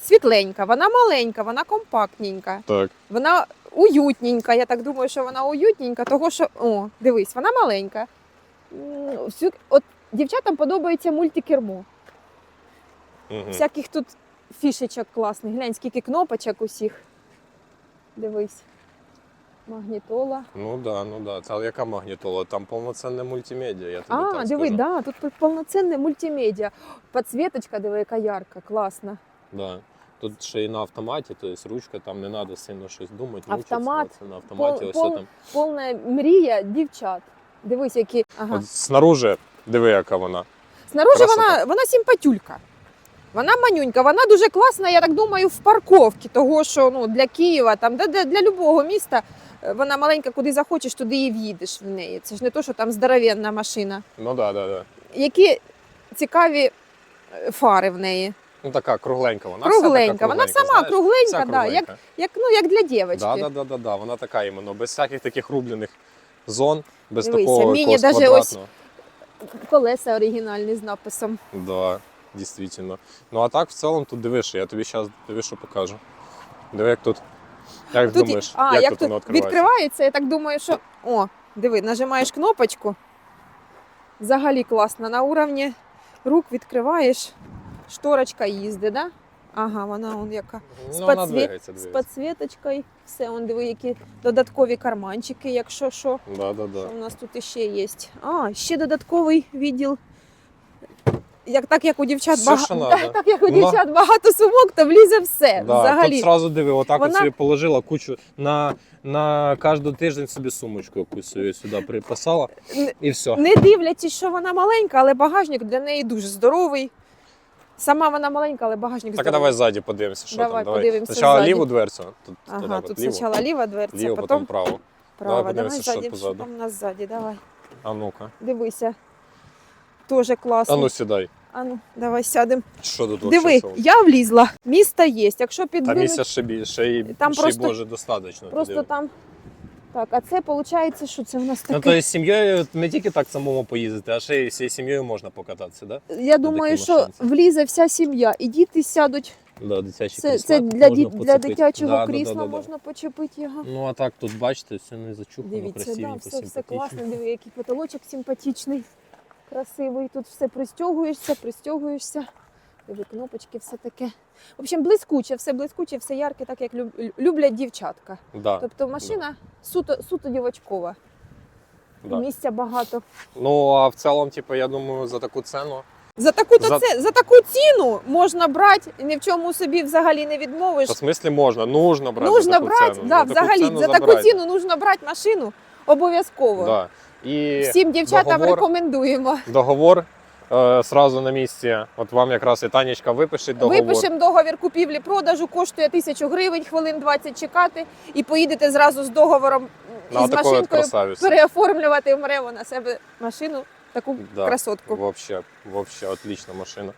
світленька, вона маленька, вона компактненька, Так. вона уютненька. Я так думаю, що вона уютненька, того що, о, дивись, вона маленька. М, Всю, от дівчатам подобається мультикермо. Угу. Всяких тут фішечок класних. Глянь, скільки кнопочок усіх. Дивись. Магнітола. Ну да, ну да. Та яка магнітола? Там повноцінне мультимедіа, я тобі А, так диви, скажу. да, тут повноцінне мультимедіа. Подсвіточка, диви, яка ярка, класна. Да. Тут ще й на автоматі, тобто ручка, там не треба сильно щось думати. Автомат, Це на автоматі, пол- ось пол- там. Повна мрія дівчат. Дивись, які. Ага. От снаружи, диви, яка вона. Снаружи красота. вона, вона симпатюлька. Вона манюнька, вона дуже класна, я так думаю, в парковці, того що ну, для Києва, там, де, де, для любого міста, е, вона маленька, куди захочеш, туди і в'їдеш в неї. Це ж не то, що там здоровенна машина. Ну да, да, да. Які цікаві е, фари в неї. Ну така кругленька вона. кругленька. Вся Вона сама знаєш? кругленька, Вся да, як, як, ну, як для дівчинки. Да, да, да, да, да. Вона така іменно, без всяких таких рублених зон, без Дивися, такого міні даже квадратного. Колеса оригінальні з написом. Да, дійсно. Ну а так в цілому тут дивиш, я тобі зараз дивиш, що покажу. Диви, як тут. Як Тут, думаєш, а, як, як тут тут воно відкривається? відкривається, я так думаю, що. О, диви, нажимаєш кнопочку. Взагалі класно. На уровні рук відкриваєш. Шторочка їздить, да? Ага, вона он яка. З, Ну, вона подсві- двигається, з двигається. підсвіточкою. Все, он диви, які додаткові карманчики, якщо що. Да, да, да. Що у нас тут іще є? А, ще додатковий відділ. Як, так як у дівчат Все, багато, надо. так, як у дівчат багато сумок, то влізе все. Да, взагалі. Тут сразу диви, отак Вона- от собі положила кучу на, на кожен тиждень собі сумочку якусь собі сюди приписала Н- і все. Не дивлячись, що вона маленька, але багажник для неї дуже здоровий. Сама вона маленька, але багажник Так, а здоровий. давай ззаді подивимося, що Давай, там. Давай. подивимося Спочатку ззаді. ліву дверцю, тут, Ага, тут ліву, спочатку ліва дверця, ліву, потім потім праву. права. Давай, подивимося, що ззаді, позаду. там у нас ззаді, давай. А ну-ка. Дивися. Дуже класно. А ну сідай. А ну, давай сядемо. Що тут Диви, вообще я влізла. Місто є. Якщо Та місця ще більше, і Там ще просто- й боже достатньо. просто туди. там. Так, а це виходить, що це у нас Ну, таке. то з сім'єю не тільки так самому поїздити, а ще й всією сім'єю можна покататися, да? Я думаю, що машинці. влізе вся сім'я, і діти сядуть. Да, дитячі Це, крісла це для, можна для дитячого Да, да, крісла да, да, да. можна почепити його. Ну а так тут бачите, все не зачухано, Дивіться, да, все, все класно. Диви, який потолочок симпатичний, красивий. Тут все пристягуєшся, пристягуєшся. Диви, кнопочки, все таке. В общем, блискуче, все блискуче, все ярке, так як люблять дівчатка. Да, Тобто машина суто, суто дівочкова. да. Місця багато. Ну а в цілому, типу, я думаю, за таку ціну. За таку, За- це, за таку ціну можна брати, ні в чому собі взагалі не відмовиш. В смислі можна, нужно брати Нужно за таку брати, ціну. да, За таку взагалі, ціну за таку ціну нужно брати машину обов'язково. Да. І Всім дівчатам договор- рекомендуємо. договор е, сразу на місці. От вам якраз і Танечка випишеть договор. Випишемо договір купівлі-продажу, коштує тисячу гривень, хвилин 20 чекати, і поїдете зразу з договором на із от машинкою переоформлювати в Мрево на себе машину, таку Да. красотку. Вообще, вообще отлична машина.